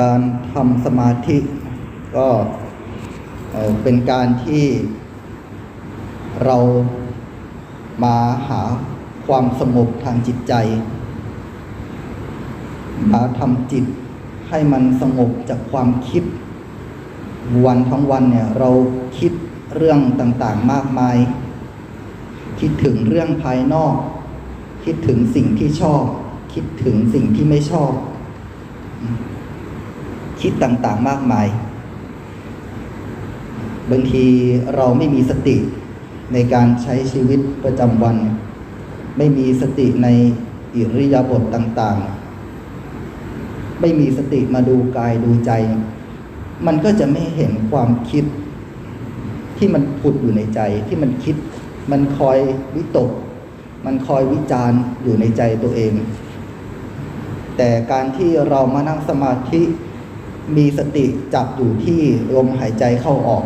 การทำสมาธิก็เป็นการที่เรามาหาความสงบทางจิตใจ มาทำจิตให้มันสงบจากความคิด วันทั้งวันเนี่ยเราคิดเรื่องต่างๆมากมาย คิดถึงเรื่องภายนอก คิดถึงสิ่งที่ชอบ คิดถึงสิ่งที่ไม่ชอบ คิดต่างๆมากมาย บางทีเราไม่มีสติในการใช้ชีวิตประจำวัน ไม่มีสติในอิริยาบถต่างๆ ไม่มีสติมาดูกายดูใจ มันก็จะไม่เห็นความคิดที่มันผุดอยู่ในใจที่มันคิด มันคอยวิตก มันคอยวิจารณ์อยู่ในใจตัวเอง แต่การที่เรามานั่งสมาธิ มีสติจับอยู่ที่ลมหายใจเข้าออก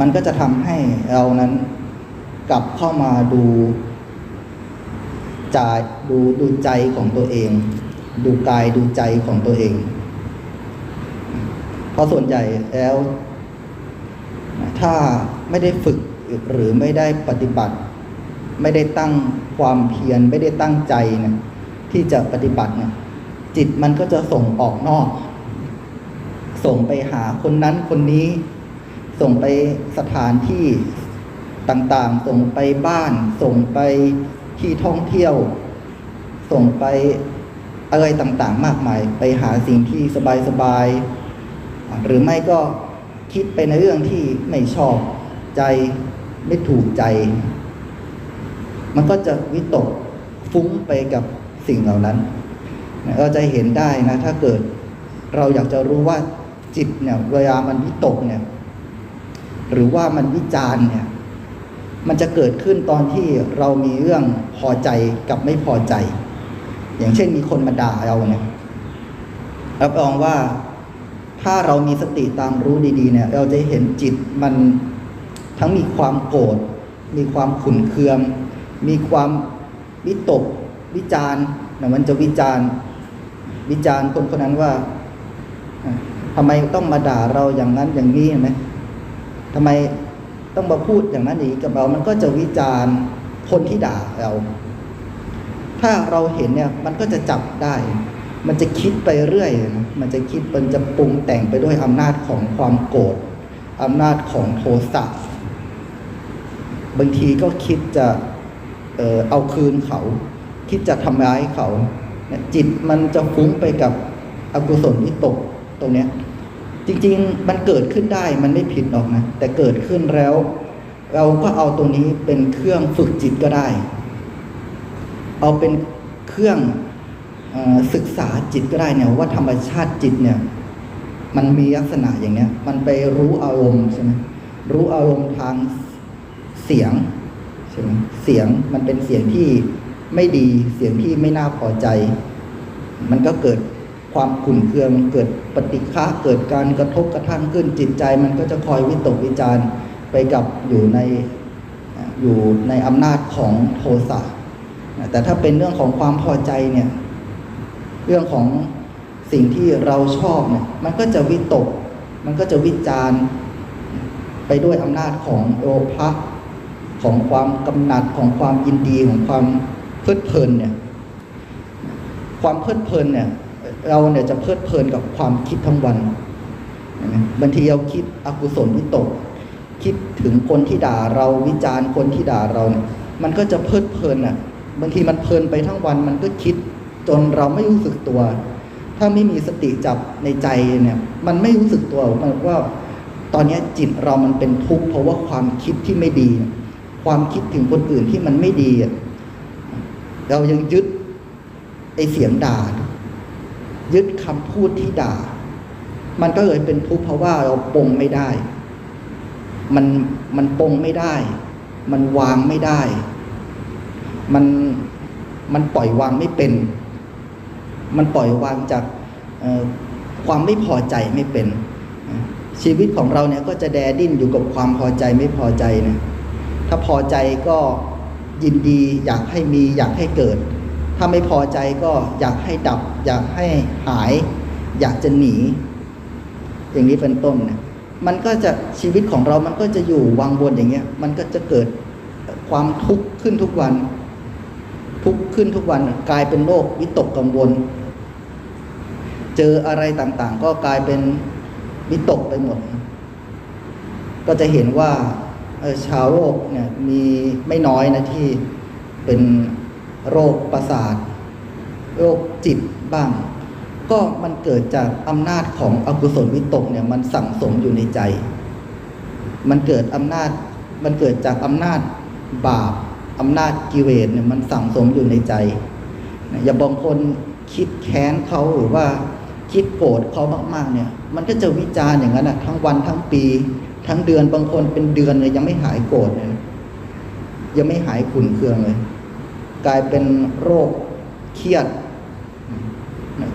มันก็จะทำให้เรานั้นกลับเข้ามาดูใจดูดูใจของตัวเอง ดูกายดูใจของตัวเอง เพราะส่วนใหญ่แล้ว ถ้าไม่ได้ฝึกหรือไม่ได้ปฏิบัติ ไม่ได้ตั้งความเพียรไม่ได้ตั้งใจเนี่ยที่จะปฏิบัติเนี่ย จิตมันก็จะส่งออกนอก ส่งไปหาคนนั้นคนนี้ ส่งไปสถานที่ต่างๆ ส่งไปบ้าน ส่งไปที่ท่องเที่ยว ส่งไปอะไรต่างๆ มากมาย ไปหาสิ่งที่สบายๆ หรือไม่ก็คิดไปในเรื่องที่ไม่ชอบใจไม่ถูกใจ มันก็จะวิตกฟุ้งไปกับสิ่งเหล่านั้น เราจะเห็นได้นะถ้าเกิดเราอยากจะรู้ว่าจิตเนี่ยเวลามันวิตกเนี่ย หรือว่ามันวิจารณ์เนี่ย มันจะเกิดขึ้นตอนที่เรามีเรื่องพอใจกับไม่พอใจ อย่างเช่นมีคนมาด่าเราเนี่ยรับรองว่าถ้าเรามีสติตามรู้ดีๆ เนี่ย เราจะเห็นจิตมันทั้งมีความโกรธมีความขุนเคือง มีความวิตกวิจารณ์มันจะวิจารณ์ วิจารณ์คนคนนั้นว่าอะทำไมต้องมาด่าเราอย่างนั้นอย่างนี้เห็นไหมทำไมต้องมาพูดอย่างนั้นอย่างนี้กับเรา มันก็จะวิจารณ์คนที่ด่าเรา ถ้าเราเห็นเนี่ยมันก็จะจับได้ มันจะคิดไปเรื่อยนะมันจะคิดมันจะปรุงแต่งไปด้วยอำนาจของความโกรธอำนาจของโทสะบางทีก็คิดจะเออเอาคืนเขา คิดจะทำร้ายเขา จิตมันจะฟุ้งไปกับอกุศลวิตกตรงเนี้ย จริงๆ มันเกิดขึ้นได้มันไม่ผิดหรอกนะ แต่เกิดขึ้นแล้ว เราก็เอาตรงนี้เป็นเครื่องฝึกจิตก็ได้ เอาเป็นเครื่องอศึกษาจิตก็ได้เนี่ยว่าธรรมชาติจิตเนี่ย มันมีลักษณะอย่างเนี้ย มันไปรู้อารมณ์ใช่ไหมรู้อารมณ์ทางเสียงใช่ไหมเสียงมันเป็นเสียงที่ ไม่ดีเสียงที่ไม่น่าพอใจ มันก็เกิดความขุ่นเคือง เกิดปฏิฆะเกิดการกระทบกระทั่งขึ้นจิตใจ มันก็จะคอยวิตกวิจารณ์ไปกับอยู่ในอยู่ในอำนาจของโทสะแต่ถ้าเป็นเรื่องของความพอใจเนี่ยเรื่องของสิ่งที่เราชอบเนี่ยมันก็จะวิตก มันก็จะวิจารณ์ไปด้วยอำนาจของโลภะของความกำหนัดของความยินดีของความ เพลิดเพลินเนี่ยความเพลิดเพลินเนี่ยเราเนี่ยจะเพลิดเพลินกับความคิดทั้งวันบางทีเราคิดอกุศลวิตก คิดถึงคนที่ด่าเราวิจารณ์คนที่ด่าเราเนี่ยมันก็จะเพลิดเพลินอะบางทีมันเพลินไปทั้งวันมันก็คิดจนเราไม่รู้สึกตัว ถ้าไม่มีสติจับในใจเนี่ยมันไม่รู้สึกตัวมันว่าตอนนี้จิตเรามันเป็นทุกข์เพราะว่าความคิดที่ไม่ดี ความคิดถึงคนอื่นที่มันไม่ดีอะ เรายังยึดไอเสียงด่า ยึดคำพูดที่ด่า มันก็เลยเป็นทุกข์เพราะว่าเราปงไม่ได้ มันมันปงไม่ได้ มันวางไม่ได้ มันมันปล่อยวางไม่เป็น มันปล่อยวางจากความไม่พอใจไม่เป็น ชีวิตของเราเนี่ยก็จะแดดิ้นอยู่กับความพอใจไม่พอใจนะถ้าพอใจก็ ยินดีอยากให้มีอยากให้เกิด ถ้าไม่พอใจก็อยากให้ดับ อยากให้หาย อยากจะหนี อย่างนี้เป็นต้นเนี่ยมันก็จะชีวิตของเรามันก็จะอยู่วังวนอย่างเงี้ย มันก็จะเกิดความทุกข์ขึ้นทุกวัน ทุกข์ขึ้นทุกวันกลายเป็นโรควิตกกังวล เจออะไรต่างๆ ก็กลายเป็นวิตกไปหมด ก็จะเห็นว่า ชาวโลกเนี่ยมีไม่น้อยนะที่เป็นโรคประสาท โรคจิตบ้าง ก็มันเกิดจากอำนาจของอกุศลวิตกเนี่ยมันสั่งสมอยู่ในใจ มันเกิดอำนาจมันเกิดจากอำนาจบาปอำนาจกิเลสเนี่ยมันสั่งสมอยู่ในใจ อย่าบางคนคิดแค้นเขาหรือว่าคิดโกรธเขามากๆเนี่ย มันก็จะวิจารณ์อย่างนั้นนะทั้งวันทั้งปี ทั้งเดือนบางคนเป็นเดือนเลยยังไม่หายโกรธเลยยังไม่หายขุ่นเคืองเลย กลายเป็นโรคเครียด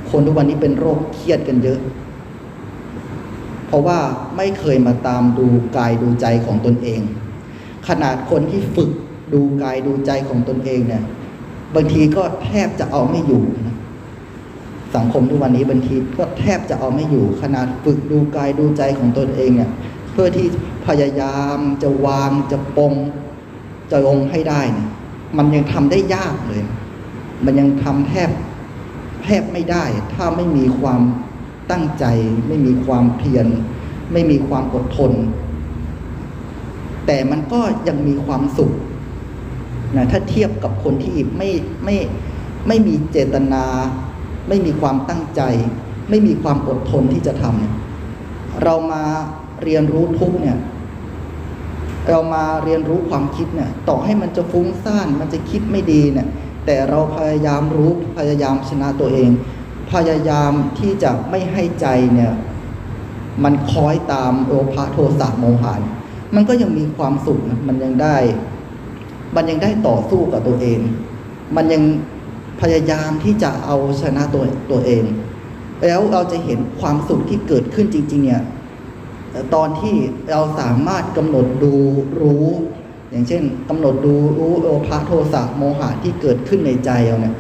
คนทุกวันนี้เป็นโรคเครียดกันเยอะ เพราะว่าไม่เคยมาตามดูกายดูใจของตนเอง ขนาดคนที่ฝึกดูกายดูใจของตนเองเนี่ยบางทีก็แทบจะเอาไม่อยู่นะสังคมทุกวันนี้บางทีก็แทบจะเอาไม่อยู่ ขนาดฝึกดูกายดูใจของตนเองเนี่ย เพื่อที่พยายามจะวางจะปรงจะลงให้ได้เนี่ยมันยังทำได้ยากเลย มันยังทำแทบแทบไม่ได้ ถ้าไม่มีความตั้งใจ ไม่มีความเพียร ไม่มีความอดทน แต่มันก็ยังมีความสุขนะถ้าเทียบกับคนที่ไม่ไม่ไม่มีเจตนา ไม่มีความตั้งใจ ไม่มีความอดทนที่จะทำเนี่ยเรามา เรียนรู้ทุกเนี่ย เรามาเรียนรู้ความคิดเนี่ย ต่อให้มันจะฟุ้งซ่านมันจะคิดไม่ดีเนี่ย แต่เราพยายามรู้พยายามชนะตัวเอง พยายามที่จะไม่ให้ใจเนี่ย มันคล้อยตามโลภะโทสะโมหะเนี่ยมันก็ยังมีความสุขนะมันยังได้ มันยังได้ต่อสู้กับตัวเอง มันยังพยายามที่จะเอาชนะตัวตัวเอง แล้วเราจะเห็นความสุขที่เกิดขึ้นจริง ๆ เนี่ย ตอนที่เราสามารถกำหนดดูรู้ อย่างเช่นกำหนดดูรู้โลภะโทสะโมหะที่เกิดขึ้นในใจเราเนี่ย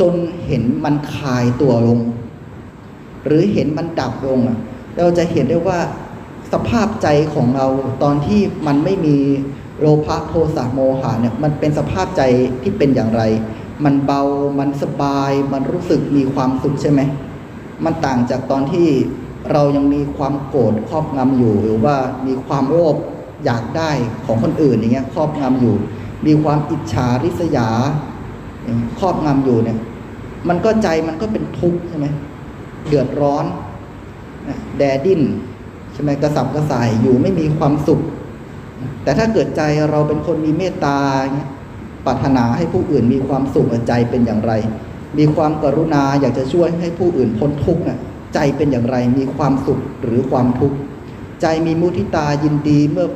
จนเห็นมันคลายตัวลง หรือเห็นมันดับลงอะ เราจะเห็นได้ว่าสภาพใจของเราตอนที่มันไม่มีโลภะโทสะโมหะเนี่ยมันเป็นสภาพใจที่เป็นอย่างไร มันเบามันสบาย มันรู้สึกมีความสุขใช่ไหมมันต่างจากตอนที่ เรายังมีความโกรธครอบงำอยู่ หรือว่ามีความโลภอยากได้ของคนอื่นอย่างเงี้ยครอบงำอยู่ มีความอิจฉาริษยาครอบงำอยู่เนี่ย มันก็ใจมันก็เป็นทุกข์ใช่ไหมเดือดร้อนแดดิ้นใช่ไหมกระสับกระส่ายอยู่ไม่มีความสุข แต่ถ้าเกิดใจเราเป็นคนมีเมตตาเงี้ยปรารถนาให้ผู้อื่นมีความสุขใจเป็นอย่างไร มีความกรุณาอยากจะช่วยให้ผู้อื่นพ้นทุกข์น่ะ ใจเป็นอย่างไรมีความสุขหรือความทุกข์ใจมีมุทิตายินดีเมื่อ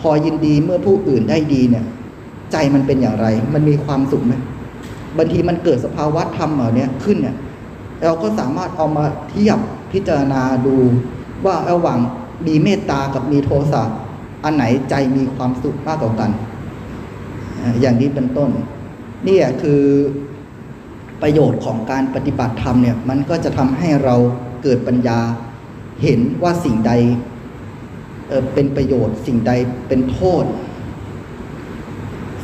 พอยินดีเมื่อผู้อื่นได้ดีเนี่ย ใจมันเป็นอย่างไร มันมีความสุขไหมบางทีมันเกิดสภาวะธรรมเหล่านี้ขึ้นเนี่ย เราก็สามารถเอามาเทียบพิจารณาดูว่าระหว่างมีเมตตากับมีโทสะอันไหนใจมีความสุขมากกว่ากันอ่าอย่างนี้เป็นต้น นี่คือประโยชน์ของการปฏิบัติธรรมเนี่ย มันก็จะทำให้เรา เกิดปัญญาเห็นว่าสิ่งใดเเป็นประโยชน์สิ่งใดเป็นโทษ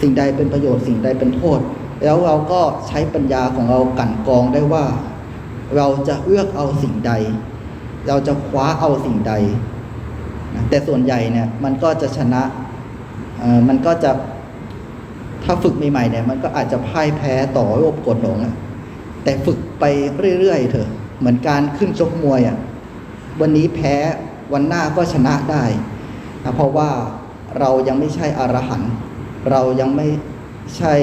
สิ่งใดเป็นประโยชน์สิ่งใดเป็นโทษ แล้วเราก็ใช้ปัญญาของเรากั่นกองได้ว่า เราจะเลือกเอาสิ่งใด เราจะคว้าเอาสิ่งใด แต่ส่วนใหญ่เนี่ยมันก็จะชนะมันก็จะถ้าฝึกใหม่ๆเนี่ยมันก็อาจจะพ่ายแพ้ต่อโลภโกรธหลงแต่ฝึกไปเรื่อยๆเถอะ เหมือนการขึ้นชกมวยอะวันนี้แพ้วันหน้าก็ชนะได้นะเพราะว่าเรายังไม่ใช่อรหันต์เรายังไม่ใช่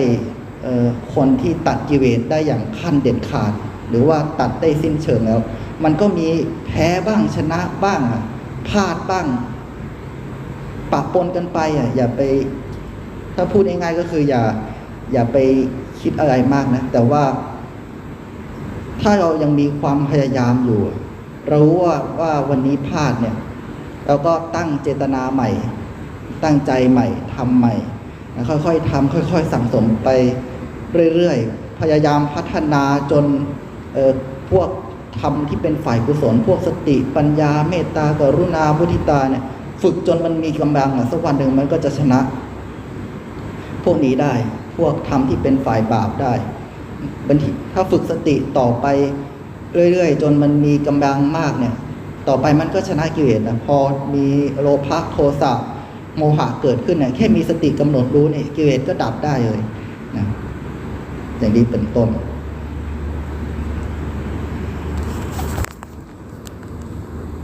คนที่ตัดกิเลสได้อย่างขั้นเด็ดขาด หรือว่าตัดได้สิ้นเชิงแล้ว มันก็มีแพ้บ้างชนะบ้างอะพลาดบ้างปะปนกันไปอะอย่าไป ถ้าพูดง่ายๆก็คืออย่าอย่าไปคิดอะไรมากนะ แต่ว่า ถ้าเรายังมีความพยายามอยู่ เรารู้ว่าว่าวันนี้พลาดเนี่ยเราก็ตั้งเจตนาใหม่ ตั้งใจใหม่ทำใหม่ ค่อยๆทำค่อย ๆ สั่งสมไปเรื่อยๆ พยายามพัฒนาจนเออพวกธรรมที่เป็นฝ่ายกุศล พวกสติปัญญาเมตตากรุณามุทิตาเนี่ยฝึกจนมันมีกำลังอะสักวันหนึ่งมันก็จะชนะ พวกนี้ได้พวกธรรมที่เป็นฝ่ายบาปได้ บันทีถ้าฝึกสติต่อไปเรื่อยๆ จนมันมีกำลังมากเนี่ย ต่อไปมันก็ชนะกิเลสนะพอมีโลภะโทสะโมหะเกิดขึ้นเนี่ยแค่มีสติกำหนดรู้เนี่ยกิเลสก็ดับได้เลยนะอย่างนี้เป็นต้น